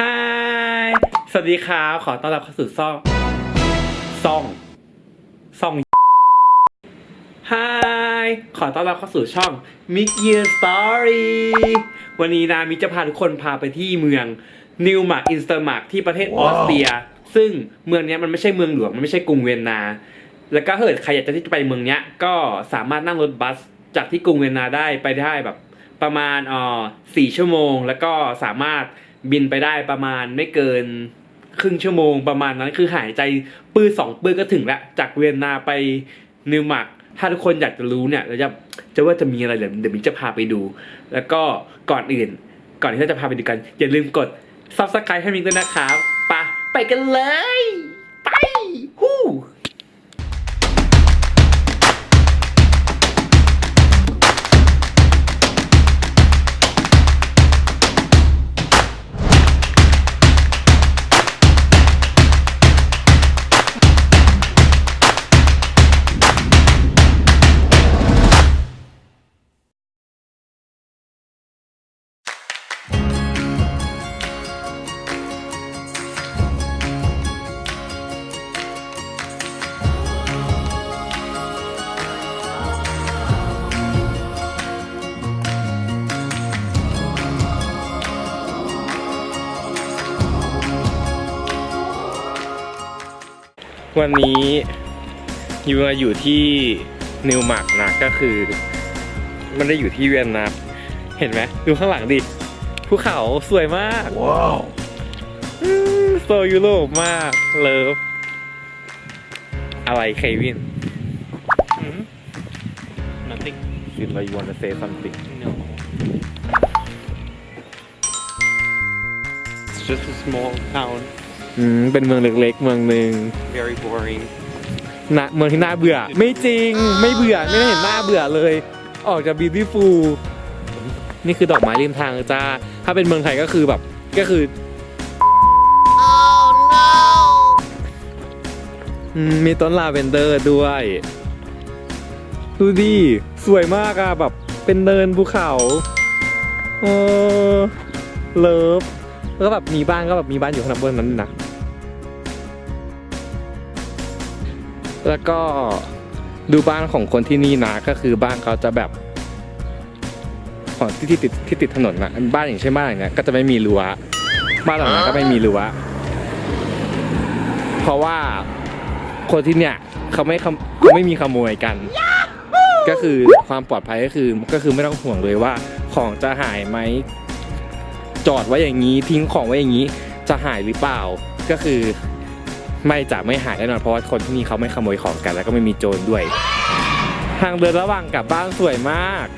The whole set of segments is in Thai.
ฮายสวัสดีครับขอต้อนรับเข้าสู่ซ่อง ซ่อง ซ่องฮายขอต้อนรับเข้าสู่ช่อง Mid Year Story วันนี้นะมิกจะพาทุกคนพาไปที่เมืองนิวมาร์กอินสเตอร์มาร์กที่ประเทศออสเตรีย ซึ่งเมืองเนี้ยมันไม่ใช่เมืองหลวง มันไม่ใช่กรุงเวียนนา แล้วก็ถ้าเกิดใครอยากจะที่จะไปเมืองเนี้ยก็สามารถนั่งรถบัสจากที่กรุงเวียนนาได้ไปได้แบบประมาณอ่อสี่ชั่วโมง แล้วก็สามารถ บินไปได้ประมาณไม่เกินครึ่งชั่วโมงประมาณนั้นคือหายใจปื้อสองปื้อก็ถึงละจากเวียนนาไปนิวมาร์กถ้าทุกคนอยากจะรู้เนี่ยเราจะจะว่าจะมีอะไรเดี๋ยวเดี๋ยวมินจะพาไปดู แล้วก็ก่อนอื่น ก่อนที่เราจะพาไปดูกัน อย่าลืมกด subscribe ให้มิ้นด้วยนะครับปะไปกันเลย วันนี้ยูมาอยู่ที่นิวมาร์กนะก็คือ มันได้อยู่ที่เวียนนาเห็นไหมดูข้างหลังดิภูเขาสวยมากว้าวโซยุโรปมากเลิฟอะไรเควิน Nothing. Feel like you wanna say something No. It's just a small town. อืมเป็นเมืองเล็กๆ เมืองหนึ่ง Very boring. นะเมืองที่น่าเบื่อ ไม่จริงไม่เบื่อไม่ได้เห็นหน้าเบื่อเลย ออกจาก beautiful นี่คือดอกไม้ริมทางจ้า ถ้าเป็นเมืองไทยก็คือแบบก็คือ อืมมีต้นลาเวนเดอร์ด้วย ดูดิสวยมากอะแบบเป็นเนินภูเขาเออเลิฟแล้วก็แบบมีบ้านก็แบบมีบ้านอยู่ข้างบนนั้นนะ แล้วก็ดูบ้านของคนที่นี่นะก็คือบ้านเขาจะแบบของที่ที่ติดที่ติดถนนนะบ้านอย่างเช่นบ้านอย่างเงี้ยก็จะไม่มีรั้วบ้านหลังนั้นก็ไม่มีรั้วเพราะว่าคนที่เนี่ยเขาไม่ขโมเขาไม่มีขโมยกัน ก็คือความปลอดภัยก็คือก็คือไม่ต้องห่วงเลยว่า ของจะหายไหมจอดไว้อย่างนี้ทิ้งของไว้อย่างนี้ จะหายหรือเปล่าก็คือ ไม่จะไม่หายแน่นอนเพราะว่าคนที่นี่เขาไม่ขโมยของกัน แล้วก็ไม่มีโจรด้วย ทางเดินระหว่างกลับบ้านสวยมาก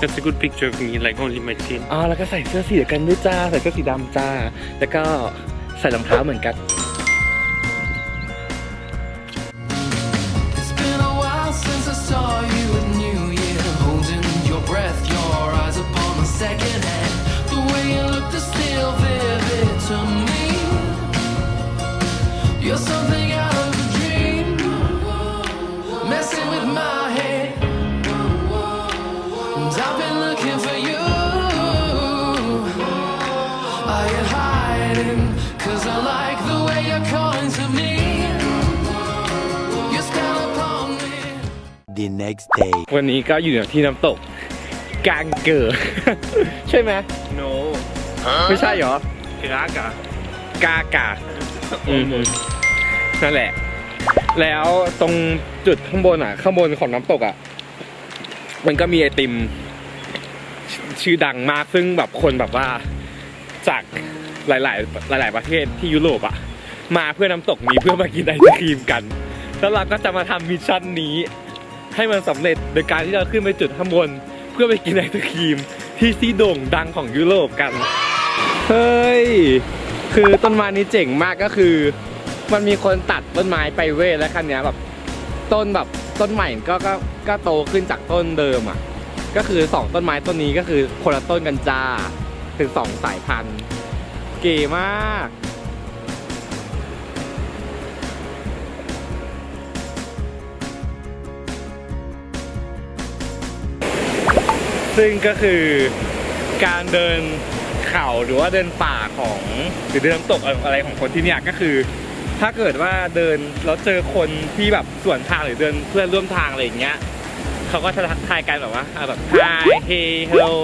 That's a good picture of me, like only my chin. อ๋อแล้วก็ใส่เสื้อสีเดียวกันด้วยจ้าใส่เสื้อสีดำจ้า แล้วก็ใส่รองเท้าเหมือนกัน the next day. วันนี้ก็อยู่ที่น้ำตกกางเกิดใช่ไหม No. ไม่ใช่เหรอ Kraga. กากา อืมนั่นแหละ แล้วตรงจุดข้างบนอะ ข้างบนของน้ำตกอะ มันก็มีไอติม ชื่อดังมากซึ่งแบบคนแบบว่า จากหลาย ๆ หลาย ๆ ประเทศที่ยุโรปอะ มาเพื่อน้ำตกนี้เพื่อมากินไอศครีมกัน แล้วเราก็จะมาทำมิชชั่นนี้ ให้มันสำเร็จโดยการที่เราขึ้นไปจุดข้างบน เพื่อไปกินไอศครีม ที่ซีโด่งดังของยุโรปกัน เฮ้ย คือต้นไม้นี้เจ๋งมากก็คือ มันมีคนตัดต้นไม้ไปเว้ยแล้วคันนี้แบบต้นแบบต้นใหม่ก็ก็ก็โตขึ้นจากต้นเดิมอะก็คือสองต้นไม้ต้นนี้ก็คือคนละต้นกันจ้าถึงสองสายพันธุ์เก๋มากซึ่งก็คือการเดิน เขาหรือว่าเดินป่าของหรือเดินน้ำตกอะไรของคนที่เนี่ยก็คือ ถ้าเกิดว่าเดินแล้วเจอคนที่แบบสวนทางหรือเดินเพื่อนร่วมทางอะไรอย่างเงี้ยเขาก็จะทักทายกันแบบว่าแบบ hi hey hello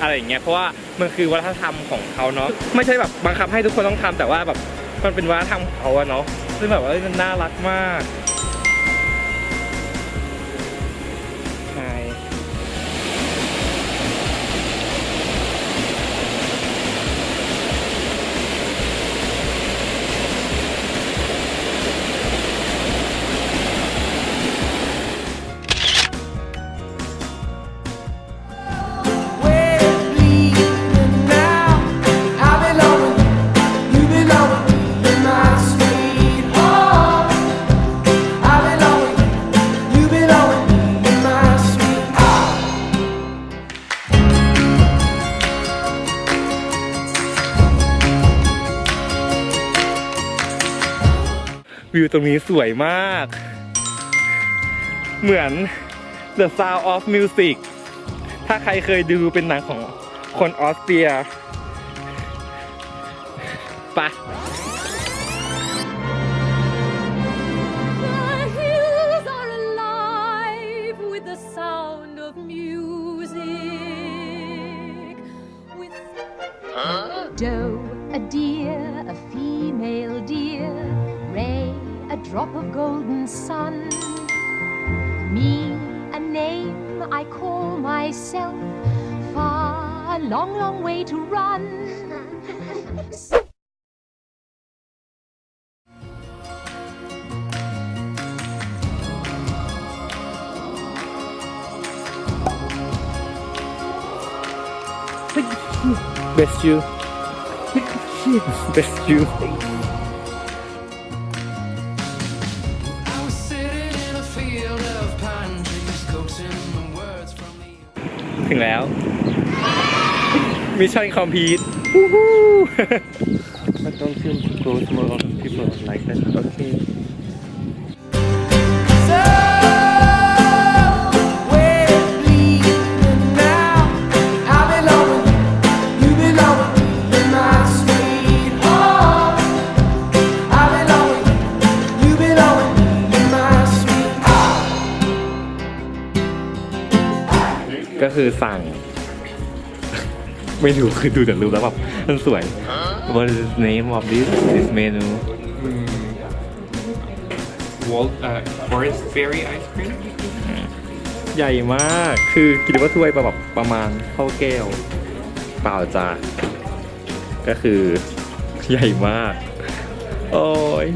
อะไรอย่างเงี้ยเพราะว่ามันคือวัฒนธรรมของเขาเนาะไม่ใช่แบบบังคับให้ทุกคนต้องทำแต่ว่าแบบมันเป็นวัฒนธรรมของเขาอะเนาะซึ่งแบบว่ามันน่ารักมาก วิวตรงนี้สวยมาก เหมือน The Sound of Music ถ้าใครเคยดูเป็นหนังของคนออสเตรียไปะ The hills are alive with the sound of music. With doe, a deer, a female deer, ray, a drop of golden sun. Me, a name I call myself. Far, a long, long way to run. best you best you ถึงแล้วมิชชั่นคอมพลีท But don't feel close more of people like that. Okay. ไม่รู้คือดูจากรูปแล้วแบบมันสวย What is the name of this this menu Walt, uh, forest fairy ice cream. ใหญ่มากคือคิดว่าถ้วยแบบประมาณเท่าแก้ว เปล่าจ้าก็คือใหญ่มาก โอ้ย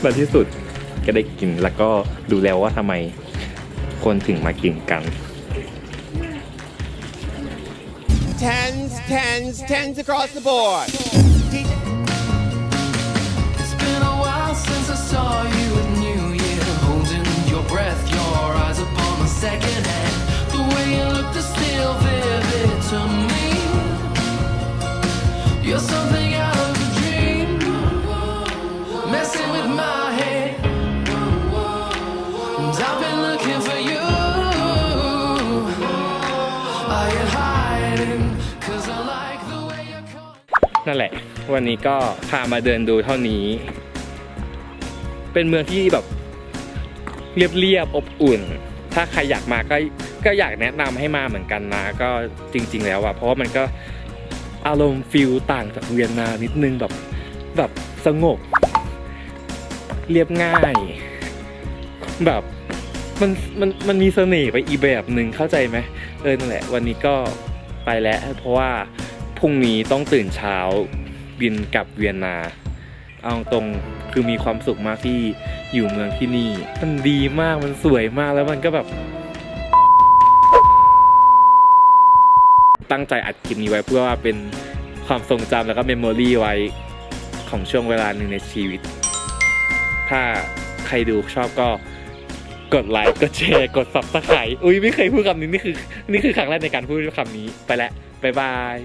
ในที่สุดก็ได้กินแล้วก็ดูแล้วว่าทำไมคนถึงมากินกัน Tens, tens, tens across the board. นั่นแหละ วันนี้ก็พามาเดินดูเท่านี้ เป็นเมืองที่แบบเรียบๆอบอุ่น ถ้าใครอยากมาก็ก็อยากแนะนำให้มาเหมือนกันนะ ก็จริง ๆ แล้วอะเพราะว่ามันก็อารมณ์ฟิลต่างจากเวียนนานิดนึงแบบแบบสงบ เรียบง่าย แบบมันมันมันมีเสน่ห์ไปอีแบบหนึ่งเข้าใจไหมเออนั่นแหละ วันนี้ก็ ไปแล้ว เพราะว่าพรุ่งนี้ต้องตื่นเช้าบินกลับเวียนนา เอาตรงคือมีความสุขมากที่อยู่เมืองที่นี่ มันดีมากมันสวยมากแล้วมันก็แบบ ตั้งใจอัดคลิปนี้ไว้เพื่อว่าเป็นความทรงจำแล้วก็เมมโมรีไว้ของช่วงเวลาหนึ่งในชีวิต ถ้าใครดูชอบก็ กดไลค์ กดแชร์ กด subscribe อุ้ยไม่เคยพูดคำนี้ นี่คือ นี่คือครั้งแรกในการพูดคำนี้ ไปแล้วบ๊ายบาย